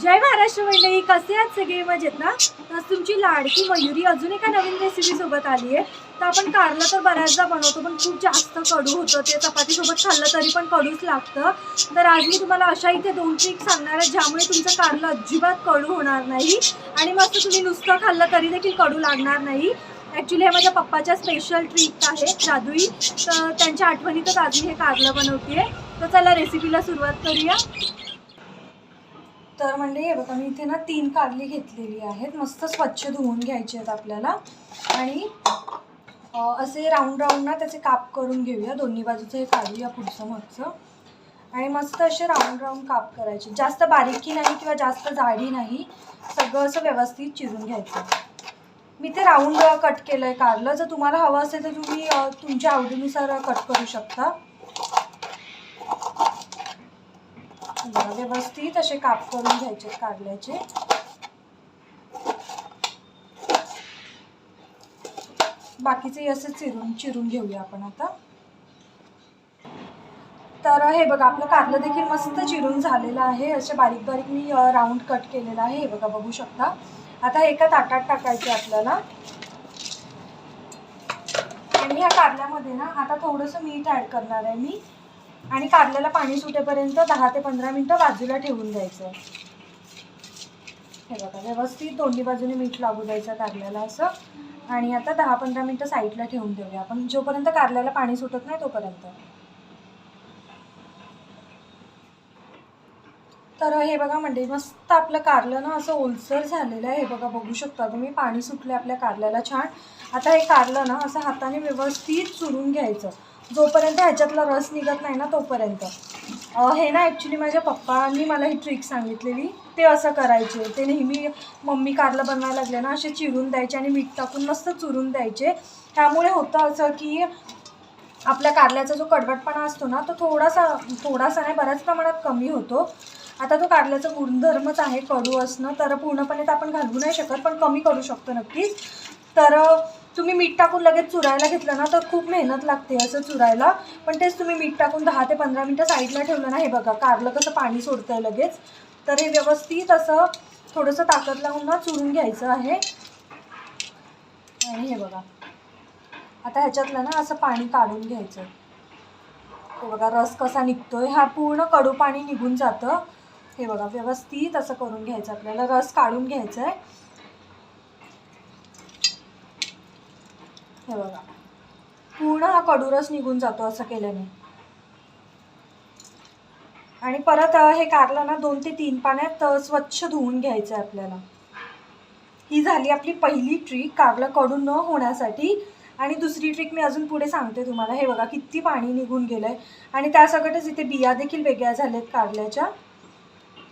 जय महाराष्ट्र मंडळी कसे आहात सगळे? मजेत ना? तर तुमची लाडकी मयुरी अजून एका नवीन रेसिपी सोबत आली आहे. तर आपण कारलं तर बऱ्याचदा बनवतो पण खूप जास्त कडू होतं. ते चपातीसोबत खाल्लं तरी पण कडूच लागतं. तर आज मी तुम्हाला अशा इथे दोन ट्रिक सांगणार आहे ज्यामुळे तुमचं कारलं अजिबात कडू होणार नाही. आणि मग तुम्ही नुसतं खाल्लं तरी देखील कडू लागणार नाही. ॲक्च्युली हे माझ्या पप्पाच्या स्पेशल ट्रिक आहे जादुई. तर त्यांच्या आठवणीतच आज मी हे कारलं बनवते तर चला रेसिपीला सुरुवात करूया. तर म्हणजे हे बघा मी इथे ना तीन कारली घेतलेली आहेत. मस्त स्वच्छ धुवून घ्यायची आहेत आपल्याला. आणि असे राऊंड राऊंड ना त्याचे काप करून घेऊया. दोन्ही बाजूचं हे काढूया पुढचं मागचं. आणि मस्त असे राऊंड राऊंड काप करायचे. जास्त बारीकी नाही किंवा जास्त जाडी नाही. सगळं असं व्यवस्थित चिरून घ्यायचं. मी ते राऊंड कट केलं आहे कारलं. जर तुम्हाला हवं असेल तर तुम्ही तुमच्या आवडीनुसार कट करू शकता. बघा, व्यवस्थित असे काप करून घ्यायचे कारल्याचे बाकीचे असे चिरून चिरून घेऊया आपण आता. तर हे बघा आपलं कारलं देखील मस्त चिरून झालेलं आहे. असे बारीक बारीक मी राऊंड कट केलेलं आहे. हे बघा बघू शकता. आता हे एका ताटात टाकायचे आपल्याला. आणि ह्या कारल्यामध्ये ना आता थोडंसं मीठ ॲड करणार आहे मी. आणि कारल्याला पाणी सुटेपर्यंत दहा ते पंधरा मिनटं बाजूला ठेवून द्यायचं. हे बघा व्यवस्थित दोन्ही बाजूने मीठ लागू द्यायचं कारल्याला असं. आणि आता दहा पंधरा मिनटं साईडला ठेवून देऊया. आपण जोपर्यंत कारल्याला पाणी सुटत नाही तोपर्यंत. तर हे बघा म्हणजे मस्त आपलं कारलं ना असं ओलसर झालेलं आहे. हे बघा बघू शकता तुम्ही पाणी सुटलं आपल्या कारल्याला छान. आता हे कारलं ना असं हाताने व्यवस्थित चुरून घ्यायचं. जोपर्यंत ह्याच्यातला रस निघत नाही ना तोपर्यंत. हे ना ॲक्च्युली माझ्या पप्पांनी मला ही ट्रिक सांगितलेली. ते असं करायचे ते नेहमी मम्मी कारलं बनवायला लागले ना असे चिरून द्यायचे आणि मीठ टाकून मस्त चुरून द्यायचे. त्यामुळे होतं असं की आपल्या कारल्याचा जो कडवटपणा असतो ना तो थोडासा थोडासा नाही बऱ्याच प्रमाणात कमी होतो. आता तो कारल्याचा गुणधर्मच आहे कडू असणं. तर पूर्णपणे तर आपण घालवू नाही शकत पण कमी करू शकतो नक्कीच. तर तुम्ही मीठ टाकून लगेच चुरायला घेतलं ना तर खूप मेहनत लागते असं चुरायला. पण तेच तुम्ही मीठ टाकून दहा ते पंधरा मिनटं साईडला ठेवलं ना हे बघा कारलं कसं पाणी सोडतंय लगेच. तर हे व्यवस्थित असं थोडंसं ताकद लावून ना चुरून घ्यायचं आहे. आणि हे बघा. आता ह्याच्यातलं ना असं पाणी काढून घ्यायचं. हे बघा रस कसा निघतोय हा पूर्ण कडू पाणी निघून जातं. हे बघा व्यवस्थित असं करून घ्यायचं आपल्याला. रस काढून घ्यायचा आहे हे बघा. पूर्ण हा कडूरच निघून जातो असं केल्याने. आणि परत हे कारलं ना दोन ते तीन पाण्यात स्वच्छ धुवून घ्यायचं आहे आपल्याला. ही झाली आपली पहिली ट्रिक कारलं कडू न होण्यासाठी. आणि दुसरी ट्रिक मी अजून पुढे सांगते तुम्हाला. हे बघा किती पाणी निघून गेलं आहे आणि त्यासकटच इथे बिया देखील वेगळ्या झाल्यात कारल्याच्या.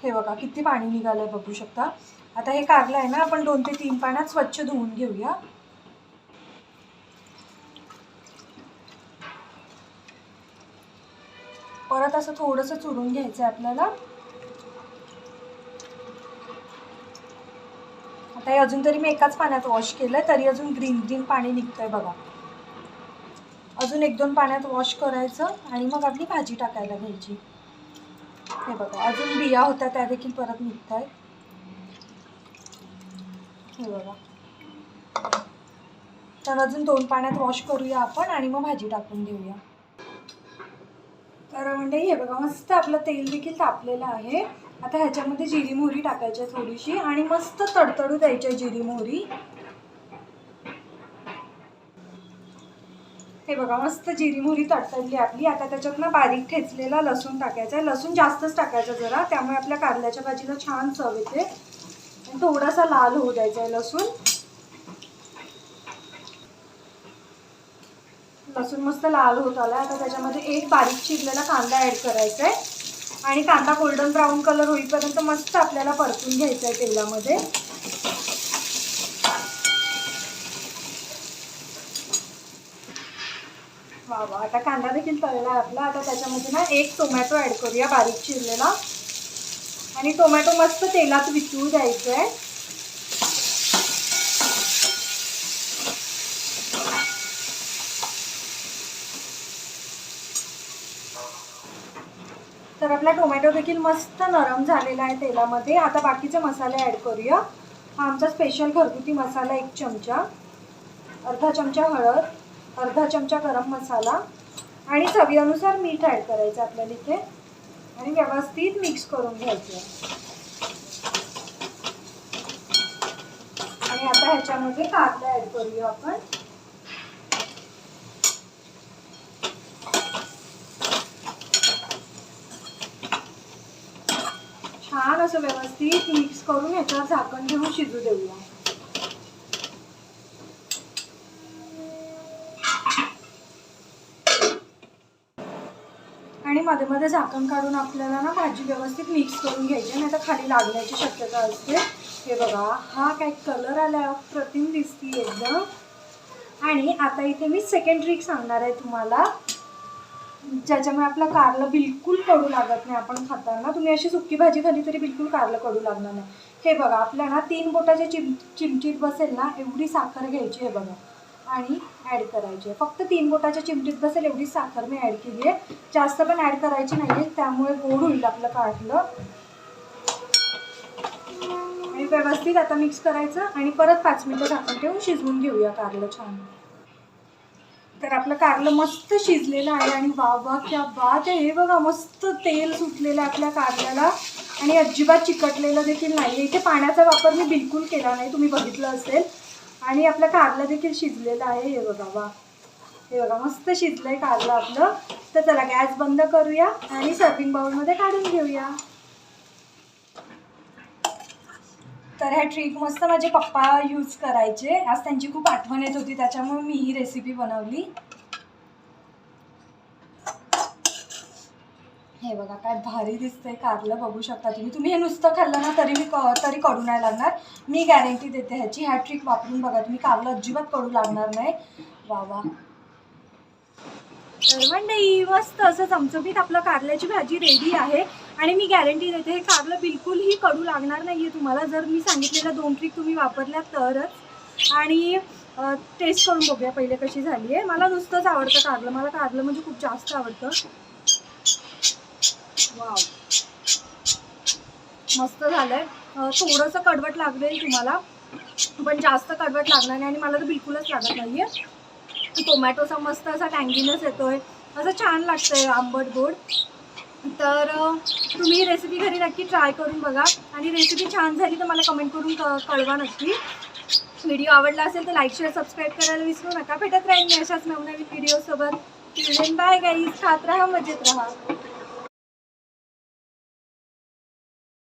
हे बघा किती पाणी निघालं आहे बघू शकता. आता हे कारलं आहे ना आपण दोन ते तीन पाण्यात स्वच्छ धुवून घेऊया. परत असं थोडंसं चुरून घ्यायचं आहे आपल्याला. आता हे अजून तरी मी एकाच पाण्यात वॉश केलंय तरी अजून ग्रीन ग्रीन पाणी निघतंय बघा. अजून एक दोन पाण्यात वॉश करायचं आणि मग आपली भाजी टाकायला घ्यायची. हे बघा अजून बिया होत्या त्या देखील परत निघत आहेत हे बघा. तर अजून दोन पाण्यात वॉश करूया आपण आणि मग भाजी टाकून घेऊया तर म्हणजे हे बघा मस्त आपलं तेल देखील तापलेलं आहे. आता ह्याच्यामध्ये जिरी मोहरी टाकायची आहे थोडीशी आणि मस्त तडतडू द्यायची जिरी मोहरी. हे बघा मस्त जिरी मोहरी तडतडली आपली. आता त्याच्यात ना बारीक ठेचलेला लसूण टाकायचा आहे. लसूण जास्तच टाकायचं जरा त्यामुळे आपल्या कारल्याच्या भाजीला छान चव येते. थोडासा लाल होऊ द्यायचा आहे लसूण. लसूण मस्त लाल होत आला आता त्याच्यामध्ये एक बारीक चिरलेला कांदा ॲड करायचा आहे आणि कांदा गोल्डन ब्राऊन कलर होईपर्यंत मस्त आपल्याला परतून घ्यायचा आहे तेलामध्ये. वा वा. आता कांदा देखील तळला आहे आपला. आता त्याच्यामध्ये ना एक टोमॅटो ॲड करूया बारीक चिरलेला. आणि टोमॅटो मस्त तेलात वितळू द्यायचं आहे आपला टोमॅटो देखील मस्त नरम झालेला आहे तेलामध्ये. आता बाकीचे मसाले ॲड करूया. हा आमचा स्पेशल घरगुती मसाला एक चमचा अर्धा चमचा हळद अर्धा चमचा गरम मसाला आणि चवीनुसार मीठ ॲड करायचं आपल्याला इथे. आणि व्यवस्थित मिक्स करून घ्यायचं. आणि आता ह्याच्यामध्ये कांदा ॲड करूया आपण. छान असं व्यवस्थित मिक्स करून याच्यावर झाकण घेऊन शिजू देऊया. आणि मध्ये मध्ये झाकण काढून आपल्याला ना भाजी व्यवस्थित मिक्स करून घ्यायची नाही तर खाली लागण्याची शक्यता असते. हे बघा हा काय कलर आला प्रतिम दिसती एकदम. आणि आता इथे मी सेकंड ट्रिक सांगणार आहे तुम्हाला. ज्याच्यामुळे आपलं कारलं बिलकुल कडू लागत नाही. आपण खाताना तुम्ही अशी सुकी भाजी खाली तरी बिलकुल कारलं कडू लागणार नाही. हे बघा आपल्या ना तीन बोटाचे चिम चिमटीत बसेल ना एवढी साखर घ्यायची आहे बघा. आणि ॲड करायची आहे. फक्त तीन बोटाच्या चिमटीत बसेल एवढी साखर मी ॲड केली आहे. जास्त पण ॲड करायची नाही आहे त्यामुळे गोड होईल आपलं काढलं आणि व्यवस्थित आता मिक्स करायचं आणि परत पाच मिनटं झाकून ठेवून शिजवून घेऊया कारलं छान. तर आपलं कारलं मस्त शिजलेलं आहे आणि वा वा क्या बात आहे. हे बघा मस्त तेल सुटलेलं आहे आपल्या कारल्याला. आणि अजिबात चिकटलेलं देखील नाही आहे इथे पाण्याचा वापर मी बिलकुल केला नाही तुम्ही बघितलं असेल. आणि आपलं कारलं देखील शिजलेलं आहे. हे बघा वा हे बघा मस्त शिजलं आहे कारलं आपलं. तर चला गॅस बंद करूया आणि सर्विंग बाउलमध्ये काढून घेऊया. तर ह्या ट्रिक मस्त माझे पप्पा यूज करायचे. आज त्यांची खूप आठवण येत होती त्याच्यामुळे मी ही रेसिपी बनवली. हे बघा काय भारी दिसतंय कारलं बघू शकता तुम्ही. तुम्ही हे नुसतं खाल्लं ना तरी मी क तरी कडू नाही लागणार. मी गॅरंटी देते ह्याची. ह्या ट्रिक वापरून बघा तुम्ही कारलं अजिबात कडू लागणार नाही. वा वा. तर मंडई मस्त असं चमचमीत आपलं कारल्याची भाजी रेडी आहे. आणि मी गॅरंटी देते हे कारलं बिलकुलही कडू लागणार नाही आहे तुम्हाला. जर मी सांगितलेल्या दोन ट्रिक तुम्ही वापरल्या तरच. आणि टेस्ट करून बघूया पहिले कशी झाली आहे मला नुसतंच आवडतं कारलं. मला कारलं म्हणजे खूप जास्त आवडतं. वाव. मस्त झालंय. थोडंसं कडवट लागेल तुम्हाला. पण जास्त कडवट लागणार नाही आणि मला तर बिलकुलच लागत की टोमॅटोचा मस्त असा टँगिनस आहे असं छान लागतं आहे आंबट गोड. तर तुम्ही ही रेसिपी घरी नक्की ट्राय करून बघा. आणि रेसिपी छान झाली तर मला कमेंट करून क कळवा नक्की. व्हिडिओ आवडला असेल तर लाईक शेअर सबस्क्राईब करायला विसरू नका. भेटत राहील मी अशाच नवनवीन व्हिडिओसोबत बाय गाईज खात राहा मजेत राहा.